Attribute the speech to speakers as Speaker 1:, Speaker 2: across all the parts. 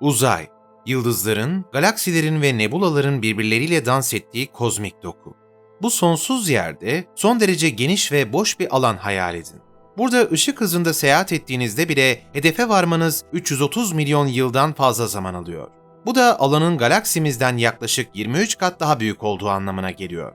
Speaker 1: Uzay, yıldızların, galaksilerin ve nebulaların birbirleriyle dans ettiği kozmik doku. Bu sonsuz yerde son derece geniş ve boş bir alan hayal edin. Burada ışık hızında seyahat ettiğinizde bile hedefe varmanız 330 milyon yıldan fazla zaman alıyor. Bu da alanın galaksimizden yaklaşık 23 kat daha büyük olduğu anlamına geliyor.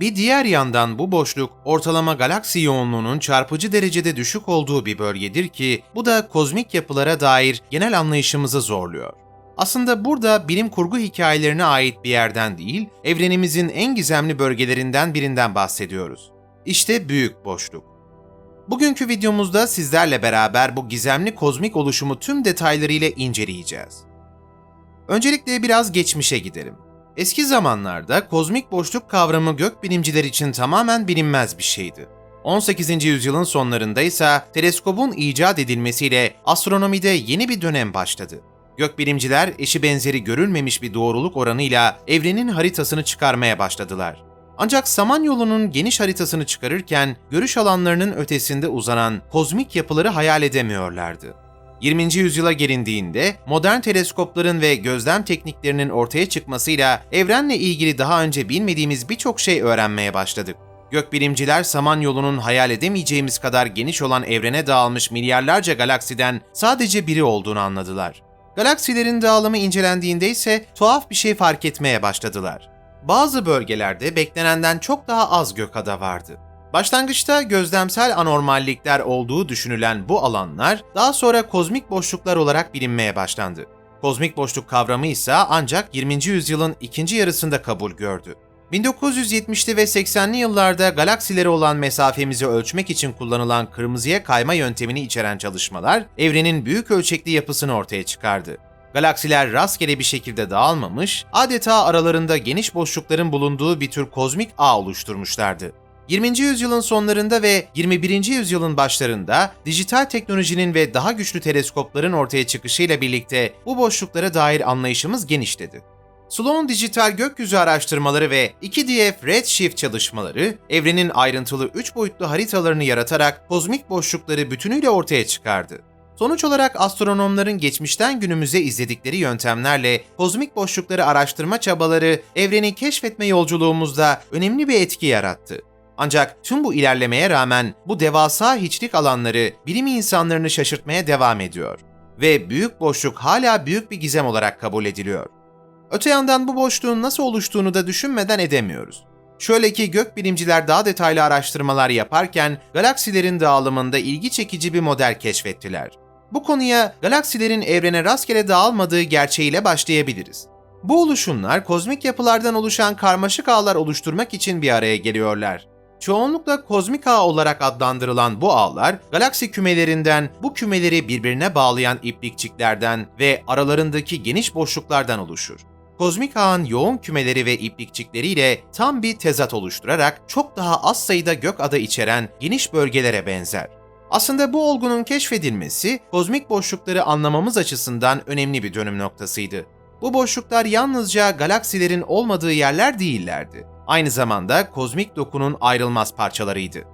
Speaker 1: Bir diğer yandan bu boşluk ortalama galaksi yoğunluğunun çarpıcı derecede düşük olduğu bir bölgedir ki bu da kozmik yapılara dair genel anlayışımızı zorluyor. Aslında burada bilim kurgu hikayelerine ait bir yerden değil, evrenimizin en gizemli bölgelerinden birinden bahsediyoruz. İşte büyük boşluk. Bugünkü videomuzda sizlerle beraber bu gizemli kozmik oluşumu tüm detaylarıyla inceleyeceğiz. Öncelikle biraz geçmişe gidelim. Eski zamanlarda kozmik boşluk kavramı gökbilimciler için tamamen bilinmez bir şeydi. 18. yüzyılın sonlarında ise teleskobun icat edilmesiyle astronomide yeni bir dönem başladı. Gökbilimciler eşi benzeri görülmemiş bir doğruluk oranıyla evrenin haritasını çıkarmaya başladılar. Ancak Samanyolu'nun geniş haritasını çıkarırken görüş alanlarının ötesinde uzanan kozmik yapıları hayal edemiyorlardı. 20. yüzyıla gelindiğinde modern teleskopların ve gözlem tekniklerinin ortaya çıkmasıyla evrenle ilgili daha önce bilmediğimiz birçok şey öğrenmeye başladık. Gökbilimciler Samanyolu'nun hayal edemeyeceğimiz kadar geniş olan evrene dağılmış milyarlarca galaksiden sadece biri olduğunu anladılar. Galaksilerin dağılımı incelendiğinde ise tuhaf bir şey fark etmeye başladılar. Bazı bölgelerde beklenenden çok daha az gökada vardı. Başlangıçta gözlemsel anormallikler olduğu düşünülen bu alanlar daha sonra kozmik boşluklar olarak bilinmeye başlandı. Kozmik boşluk kavramı ise ancak 20. yüzyılın ikinci yarısında kabul gördü. 1970'li ve 80'li yıllarda galaksilere olan mesafemizi ölçmek için kullanılan kırmızıya kayma yöntemini içeren çalışmalar evrenin büyük ölçekli yapısını ortaya çıkardı. Galaksiler rastgele bir şekilde dağılmamış, adeta aralarında geniş boşlukların bulunduğu bir tür kozmik ağ oluşturmuşlardı. 20. yüzyılın sonlarında ve 21. yüzyılın başlarında dijital teknolojinin ve daha güçlü teleskopların ortaya çıkışıyla birlikte bu boşluklara dair anlayışımız genişledi. Sloan dijital gökyüzü araştırmaları ve 2DF Redshift çalışmaları evrenin ayrıntılı 3 boyutlu haritalarını yaratarak kozmik boşlukları bütünüyle ortaya çıkardı. Sonuç olarak astronomların geçmişten günümüze izledikleri yöntemlerle kozmik boşlukları araştırma çabaları evreni keşfetme yolculuğumuzda önemli bir etki yarattı. Ancak tüm bu ilerlemeye rağmen bu devasa hiçlik alanları bilim insanlarını şaşırtmaya devam ediyor ve büyük boşluk hala büyük bir gizem olarak kabul ediliyor. Öte yandan bu boşluğun nasıl oluştuğunu da düşünmeden edemiyoruz. Şöyle ki gökbilimciler daha detaylı araştırmalar yaparken galaksilerin dağılımında ilgi çekici bir model keşfettiler. Bu konuya galaksilerin evrene rastgele dağılmadığı gerçeğiyle başlayabiliriz. Bu oluşumlar kozmik yapılardan oluşan karmaşık ağlar oluşturmak için bir araya geliyorlar. Çoğunlukla kozmik ağ olarak adlandırılan bu ağlar, galaksi kümelerinden bu kümeleri birbirine bağlayan iplikçiklerden ve aralarındaki geniş boşluklardan oluşur. Kozmik ağın yoğun kümeleri ve iplikçikleriyle tam bir tezat oluşturarak çok daha az sayıda gök ada içeren geniş bölgelere benzer. Aslında bu olgunun keşfedilmesi, kozmik boşlukları anlamamız açısından önemli bir dönüm noktasıydı. Bu boşluklar yalnızca galaksilerin olmadığı yerler değillerdi. Aynı zamanda kozmik dokunun ayrılmaz parçalarıydı.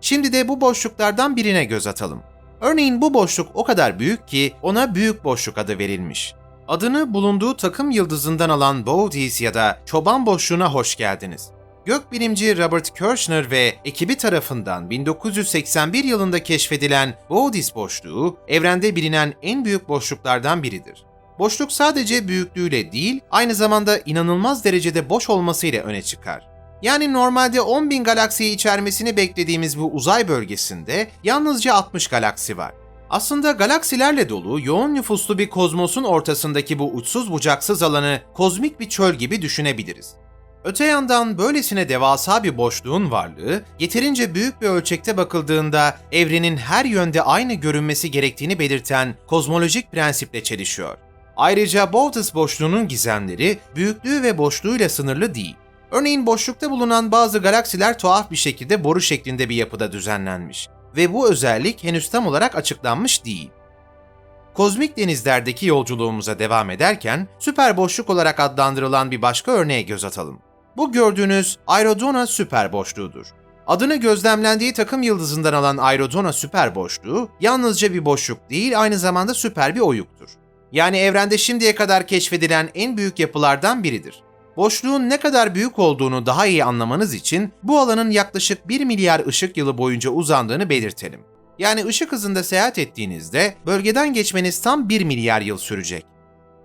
Speaker 1: Şimdi de bu boşluklardan birine göz atalım. Örneğin bu boşluk o kadar büyük ki ona büyük boşluk adı verilmiş. Adını bulunduğu takım yıldızından alan Bowdis ya da çoban boşluğuna hoş geldiniz. Gökbilimci Robert Kirshner ve ekibi tarafından 1981 yılında keşfedilen Bowdis boşluğu, evrende bilinen en büyük boşluklardan biridir. Boşluk sadece büyüklüğüyle değil, aynı zamanda inanılmaz derecede boş olmasıyla öne çıkar. Yani normalde 10.000 galaksiyi içermesini beklediğimiz bu uzay bölgesinde yalnızca 60 galaksi var. Aslında galaksilerle dolu, yoğun nüfuslu bir kozmosun ortasındaki bu uçsuz bucaksız alanı kozmik bir çöl gibi düşünebiliriz. Öte yandan böylesine devasa bir boşluğun varlığı, yeterince büyük bir ölçekte bakıldığında evrenin her yönde aynı görünmesi gerektiğini belirten kozmolojik prensiple çelişiyor. Ayrıca Bowditch boşluğunun gizemleri büyüklüğü ve boşluğuyla sınırlı değil. Örneğin boşlukta bulunan bazı galaksiler tuhaf bir şekilde boru şeklinde bir yapıda düzenlenmiş ve bu özellik henüz tam olarak açıklanmış değil. Kozmik denizlerdeki yolculuğumuza devam ederken süper boşluk olarak adlandırılan bir başka örneğe göz atalım. Bu gördüğünüz Aerodona süper boşluğudur. Adını gözlemlendiği takım yıldızından alan Aerodona süper boşluğu yalnızca bir boşluk değil aynı zamanda süper bir oyuktur. Yani evrende şimdiye kadar keşfedilen en büyük yapılardan biridir. Boşluğun ne kadar büyük olduğunu daha iyi anlamanız için bu alanın yaklaşık 1 milyar ışık yılı boyunca uzandığını belirtelim. Yani ışık hızında seyahat ettiğinizde bölgeden geçmeniz tam 1 milyar yıl sürecek.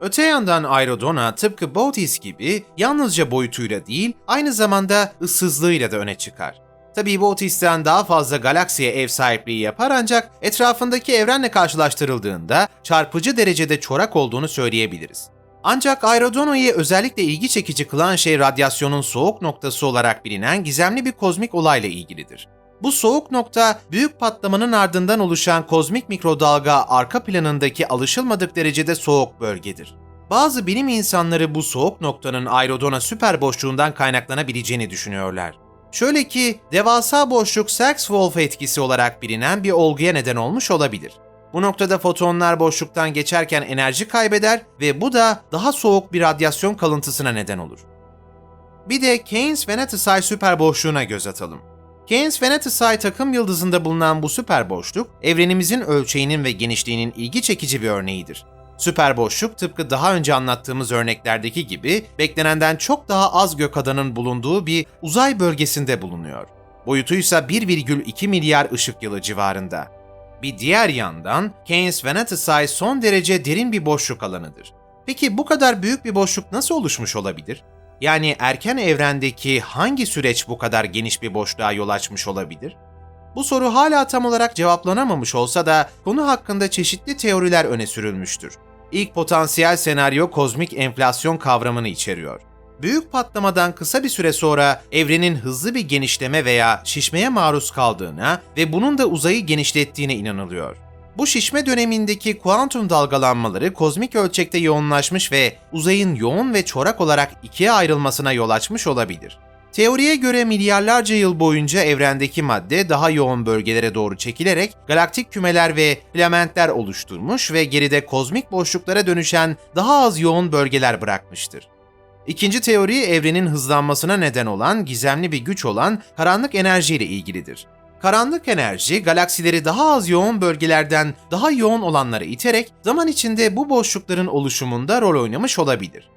Speaker 1: Öte yandan Aerodona tıpkı Bootis gibi yalnızca boyutuyla değil, aynı zamanda ıssızlığıyla da öne çıkar. Tabii Bootis'ten daha fazla galaksiye ev sahipliği yapar ancak etrafındaki evrenle karşılaştırıldığında çarpıcı derecede çorak olduğunu söyleyebiliriz. Ancak Aerodona'yı özellikle ilgi çekici kılan şey radyasyonun soğuk noktası olarak bilinen gizemli bir kozmik olayla ilgilidir. Bu soğuk nokta, büyük patlamanın ardından oluşan kozmik mikrodalga arka planındaki alışılmadık derecede soğuk bölgedir. Bazı bilim insanları bu soğuk noktanın Aerodona süper boşluğundan kaynaklanabileceğini düşünüyorlar. Şöyle ki, devasa boşluk Sachs-Wolf etkisi olarak bilinen bir olguya neden olmuş olabilir. Bu noktada fotonlar boşluktan geçerken enerji kaybeder ve bu da daha soğuk bir radyasyon kalıntısına neden olur. Bir de Keynes-Venatici süper boşluğuna göz atalım. Keynes-Venatici takım yıldızında bulunan bu süper boşluk, evrenimizin ölçeğinin ve genişliğinin ilgi çekici bir örneğidir. Süper boşluk tıpkı daha önce anlattığımız örneklerdeki gibi beklenenden çok daha az gökadanın bulunduğu bir uzay bölgesinde bulunuyor. Boyutuysa 1,2 milyar ışık yılı civarında. Bir diğer yandan Keynes-Venatici son derece derin bir boşluk alanıdır. Peki bu kadar büyük bir boşluk nasıl oluşmuş olabilir? Yani erken evrendeki hangi süreç bu kadar geniş bir boşluğa yol açmış olabilir? Bu soru hala tam olarak cevaplanamamış olsa da konu hakkında çeşitli teoriler öne sürülmüştür. İlk potansiyel senaryo kozmik enflasyon kavramını içeriyor. Büyük patlamadan kısa bir süre sonra evrenin hızlı bir genişleme veya şişmeye maruz kaldığına ve bunun da uzayı genişlettiğine inanılıyor. Bu şişme dönemindeki kuantum dalgalanmaları kozmik ölçekte yoğunlaşmış ve uzayın yoğun ve çorak olarak ikiye ayrılmasına yol açmış olabilir. Teoriye göre milyarlarca yıl boyunca evrendeki madde daha yoğun bölgelere doğru çekilerek galaktik kümeler ve filamentler oluşturmuş ve geride kozmik boşluklara dönüşen daha az yoğun bölgeler bırakmıştır. İkinci teori evrenin hızlanmasına neden olan gizemli bir güç olan karanlık enerji ile ilgilidir. Karanlık enerji galaksileri daha az yoğun bölgelerden daha yoğun olanlara iterek zaman içinde bu boşlukların oluşumunda rol oynamış olabilir.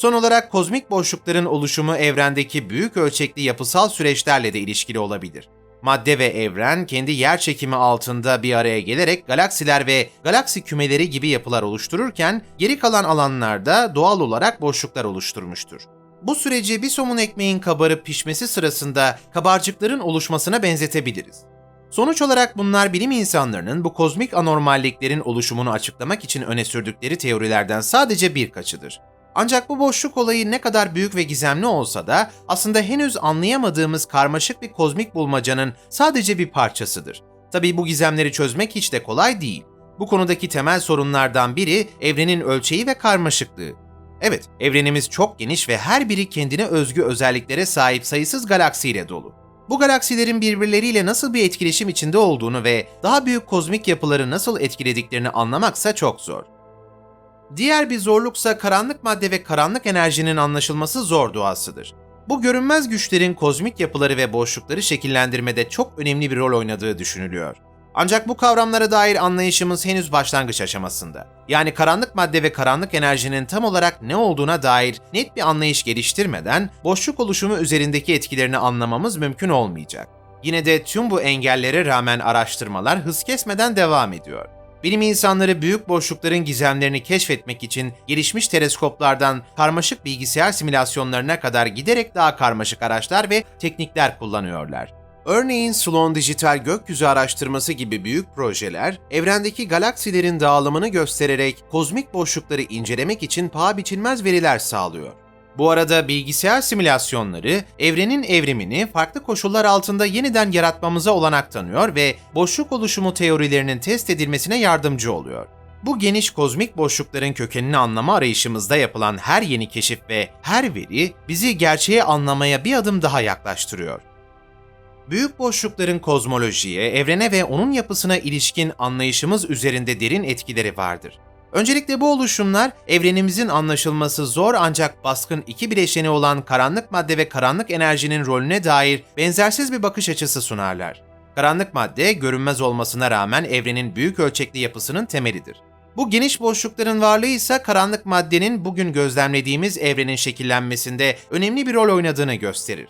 Speaker 1: Son olarak kozmik boşlukların oluşumu evrendeki büyük ölçekli yapısal süreçlerle de ilişkili olabilir. Madde ve evren kendi yer çekimi altında bir araya gelerek galaksiler ve galaksi kümeleri gibi yapılar oluştururken geri kalan alanlarda doğal olarak boşluklar oluşturmuştur. Bu süreci bir somun ekmeğin kabarıp pişmesi sırasında kabarcıkların oluşmasına benzetebiliriz. Sonuç olarak bunlar bilim insanlarının bu kozmik anormalliklerin oluşumunu açıklamak için öne sürdükleri teorilerden sadece birkaçıdır. Ancak bu boşluk olayı ne kadar büyük ve gizemli olsa da aslında henüz anlayamadığımız karmaşık bir kozmik bulmacanın sadece bir parçasıdır. Tabii bu gizemleri çözmek hiç de kolay değil. Bu konudaki temel sorunlardan biri evrenin ölçeği ve karmaşıklığı. Evet, evrenimiz çok geniş ve her biri kendine özgü özelliklere sahip sayısız galaksiyle dolu. Bu galaksilerin birbirleriyle nasıl bir etkileşim içinde olduğunu ve daha büyük kozmik yapıları nasıl etkilediklerini anlamaksa çok zor. Diğer bir zorluksa karanlık madde ve karanlık enerjinin anlaşılması zor doğasıdır. Bu görünmez güçlerin kozmik yapıları ve boşlukları şekillendirmede çok önemli bir rol oynadığı düşünülüyor. Ancak bu kavramlara dair anlayışımız henüz başlangıç aşamasında. Yani karanlık madde ve karanlık enerjinin tam olarak ne olduğuna dair net bir anlayış geliştirmeden boşluk oluşumu üzerindeki etkilerini anlamamız mümkün olmayacak. Yine de tüm bu engellere rağmen araştırmalar hız kesmeden devam ediyor. Bilim insanları büyük boşlukların gizemlerini keşfetmek için gelişmiş teleskoplardan karmaşık bilgisayar simülasyonlarına kadar giderek daha karmaşık araçlar ve teknikler kullanıyorlar. Örneğin Sloan Dijital Gökyüzü Araştırması gibi büyük projeler, evrendeki galaksilerin dağılımını göstererek kozmik boşlukları incelemek için paha biçilmez veriler sağlıyor. Bu arada bilgisayar simülasyonları evrenin evrimini farklı koşullar altında yeniden yaratmamıza olanak tanıyor ve boşluk oluşumu teorilerinin test edilmesine yardımcı oluyor. Bu geniş kozmik boşlukların kökenini anlama arayışımızda yapılan her yeni keşif ve her veri bizi gerçeği anlamaya bir adım daha yaklaştırıyor. Büyük boşlukların kozmolojiye, evrene ve onun yapısına ilişkin anlayışımız üzerinde derin etkileri vardır. Öncelikle bu oluşumlar evrenimizin anlaşılması zor ancak baskın iki bileşeni olan karanlık madde ve karanlık enerjinin rolüne dair benzersiz bir bakış açısı sunarlar. Karanlık madde görünmez olmasına rağmen evrenin büyük ölçekli yapısının temelidir. Bu geniş boşlukların varlığı ise karanlık maddenin bugün gözlemlediğimiz evrenin şekillenmesinde önemli bir rol oynadığını gösterir.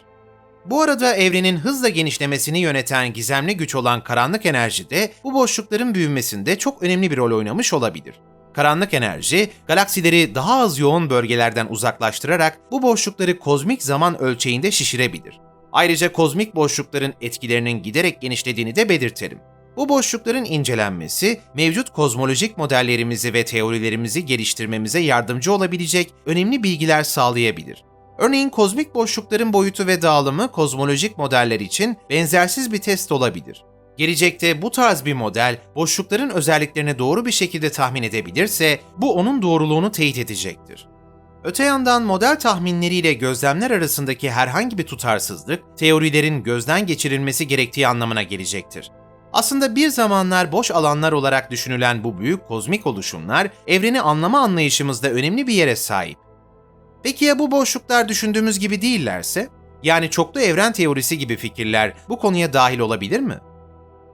Speaker 1: Bu arada evrenin hızla genişlemesini yöneten gizemli güç olan karanlık enerji de bu boşlukların büyümesinde çok önemli bir rol oynamış olabilir. Karanlık enerji, galaksileri daha az yoğun bölgelerden uzaklaştırarak bu boşlukları kozmik zaman ölçeğinde şişirebilir. Ayrıca kozmik boşlukların etkilerinin giderek genişlediğini de belirtelim. Bu boşlukların incelenmesi, mevcut kozmolojik modellerimizi ve teorilerimizi geliştirmemize yardımcı olabilecek önemli bilgiler sağlayabilir. Örneğin kozmik boşlukların boyutu ve dağılımı kozmolojik modeller için benzersiz bir test olabilir. Gelecekte bu tarz bir model boşlukların özelliklerini doğru bir şekilde tahmin edebilirse bu onun doğruluğunu teyit edecektir. Öte yandan model tahminleriyle gözlemler arasındaki herhangi bir tutarsızlık teorilerin gözden geçirilmesi gerektiği anlamına gelecektir. Aslında bir zamanlar boş alanlar olarak düşünülen bu büyük kozmik oluşumlar evreni anlama anlayışımızda önemli bir yere sahip. Peki ya bu boşluklar düşündüğümüz gibi değillerse? Yani çoklu evren teorisi gibi fikirler bu konuya dahil olabilir mi?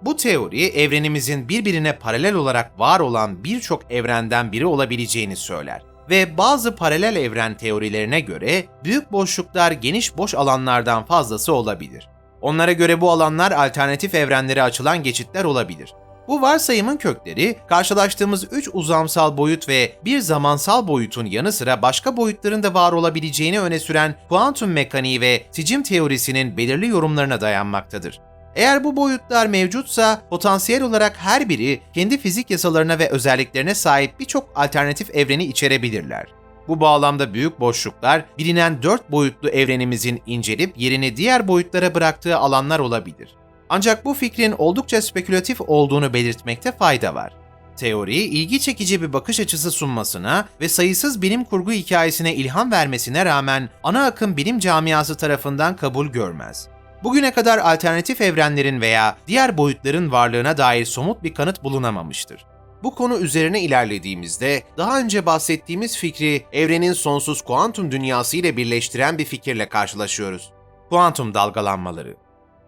Speaker 1: Bu teori evrenimizin birbirine paralel olarak var olan birçok evrenden biri olabileceğini söyler ve bazı paralel evren teorilerine göre büyük boşluklar geniş boş alanlardan fazlası olabilir. Onlara göre bu alanlar alternatif evrenlere açılan geçitler olabilir. Bu varsayımın kökleri karşılaştığımız üç uzamsal boyut ve bir zamansal boyutun yanı sıra başka boyutların da var olabileceğini öne süren kuantum mekaniği ve sicim teorisinin belirli yorumlarına dayanmaktadır. Eğer bu boyutlar mevcutsa potansiyel olarak her biri kendi fizik yasalarına ve özelliklerine sahip birçok alternatif evreni içerebilirler. Bu bağlamda büyük boşluklar bilinen dört boyutlu evrenimizin incelip yerini diğer boyutlara bıraktığı alanlar olabilir. Ancak bu fikrin oldukça spekülatif olduğunu belirtmekte fayda var. Teori, ilgi çekici bir bakış açısı sunmasına ve sayısız bilim kurgu hikayesine ilham vermesine rağmen ana akım bilim camiası tarafından kabul görmez. Bugüne kadar alternatif evrenlerin veya diğer boyutların varlığına dair somut bir kanıt bulunamamıştır. Bu konu üzerine ilerlediğimizde daha önce bahsettiğimiz fikri evrenin sonsuz kuantum dünyası ile birleştiren bir fikirle karşılaşıyoruz. Kuantum dalgalanmaları.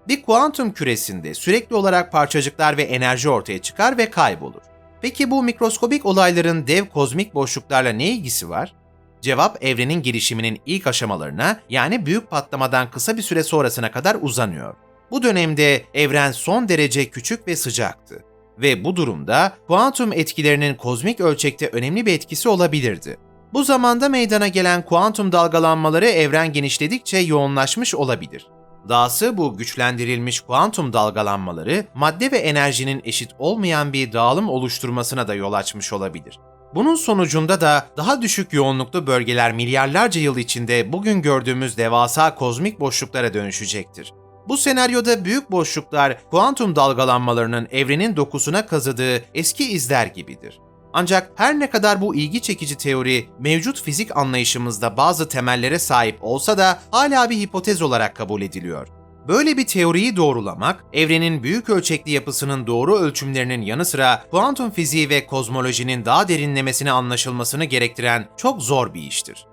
Speaker 1: Bir kuantum küresinde sürekli olarak parçacıklar ve enerji ortaya çıkar ve kaybolur. Peki bu mikroskobik olayların dev kozmik boşluklarla ne ilgisi var? Cevap evrenin gelişiminin ilk aşamalarına yani büyük patlamadan kısa bir süre sonrasına kadar uzanıyor. Bu dönemde evren son derece küçük ve sıcaktı ve bu durumda kuantum etkilerinin kozmik ölçekte önemli bir etkisi olabilirdi. Bu zamanda meydana gelen kuantum dalgalanmaları evren genişledikçe yoğunlaşmış olabilir. Dahası bu güçlendirilmiş kuantum dalgalanmaları madde ve enerjinin eşit olmayan bir dağılım oluşturmasına da yol açmış olabilir. Bunun sonucunda da daha düşük yoğunluklu bölgeler milyarlarca yıl içinde bugün gördüğümüz devasa kozmik boşluklara dönüşecektir. Bu senaryoda büyük boşluklar kuantum dalgalanmalarının evrenin dokusuna kazıdığı eski izler gibidir. Ancak her ne kadar bu ilgi çekici teori mevcut fizik anlayışımızda bazı temellere sahip olsa da hala bir hipotez olarak kabul ediliyor. Böyle bir teoriyi doğrulamak, evrenin büyük ölçekli yapısının doğru ölçümlerinin yanı sıra kuantum fiziği ve kozmolojinin daha derinlemesine anlaşılmasını gerektiren çok zor bir iştir.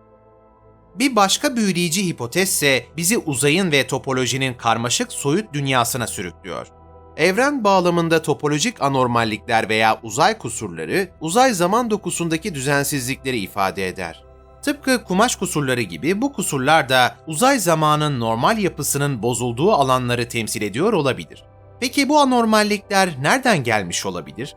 Speaker 1: Bir başka büyüleyici hipotez ise bizi uzayın ve topolojinin karmaşık soyut dünyasına sürüklüyor. Evren bağlamında topolojik anormallikler veya uzay kusurları, uzay zaman dokusundaki düzensizlikleri ifade eder. Tıpkı kumaş kusurları gibi bu kusurlar da uzay zamanın normal yapısının bozulduğu alanları temsil ediyor olabilir. Peki bu anormallikler nereden gelmiş olabilir?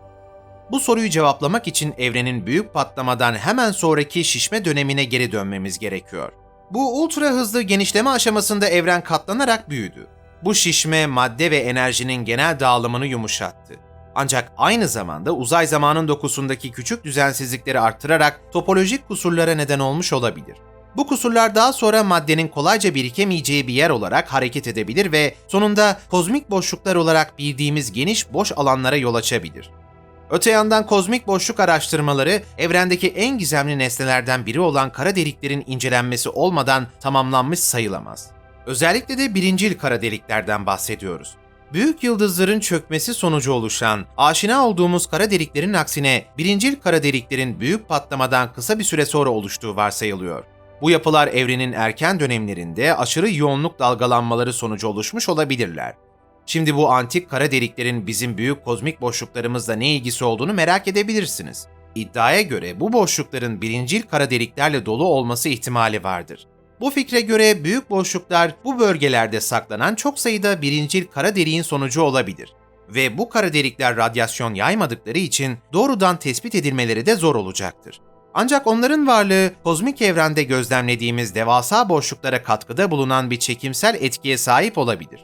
Speaker 1: Bu soruyu cevaplamak için evrenin büyük patlamadan hemen sonraki şişme dönemine geri dönmemiz gerekiyor. Bu ultra hızlı genişleme aşamasında evren katlanarak büyüdü. Bu şişme madde ve enerjinin genel dağılımını yumuşattı. Ancak aynı zamanda uzay zamanın dokusundaki küçük düzensizlikleri arttırarak topolojik kusurlara neden olmuş olabilir. Bu kusurlar daha sonra maddenin kolayca birikemeyeceği bir yer olarak hareket edebilir ve sonunda kozmik boşluklar olarak bildiğimiz geniş boş alanlara yol açabilir. Öte yandan kozmik boşluk araştırmaları evrendeki en gizemli nesnelerden biri olan kara deliklerin incelenmesi olmadan tamamlanmış sayılamaz. Özellikle de birincil kara deliklerden bahsediyoruz. Büyük yıldızların çökmesi sonucu oluşan, aşina olduğumuz kara deliklerin aksine birincil kara deliklerin büyük patlamadan kısa bir süre sonra oluştuğu varsayılıyor. Bu yapılar evrenin erken dönemlerinde aşırı yoğunluk dalgalanmaları sonucu oluşmuş olabilirler. Şimdi bu antik kara deliklerin bizim büyük kozmik boşluklarımızla ne ilgisi olduğunu merak edebilirsiniz. İddiaya göre bu boşlukların birincil kara deliklerle dolu olması ihtimali vardır. Bu fikre göre büyük boşluklar bu bölgelerde saklanan çok sayıda birincil kara deliğin sonucu olabilir. Ve bu kara delikler radyasyon yaymadıkları için doğrudan tespit edilmeleri de zor olacaktır. Ancak onların varlığı kozmik evrende gözlemlediğimiz devasa boşluklara katkıda bulunan bir çekimsel etkiye sahip olabilir.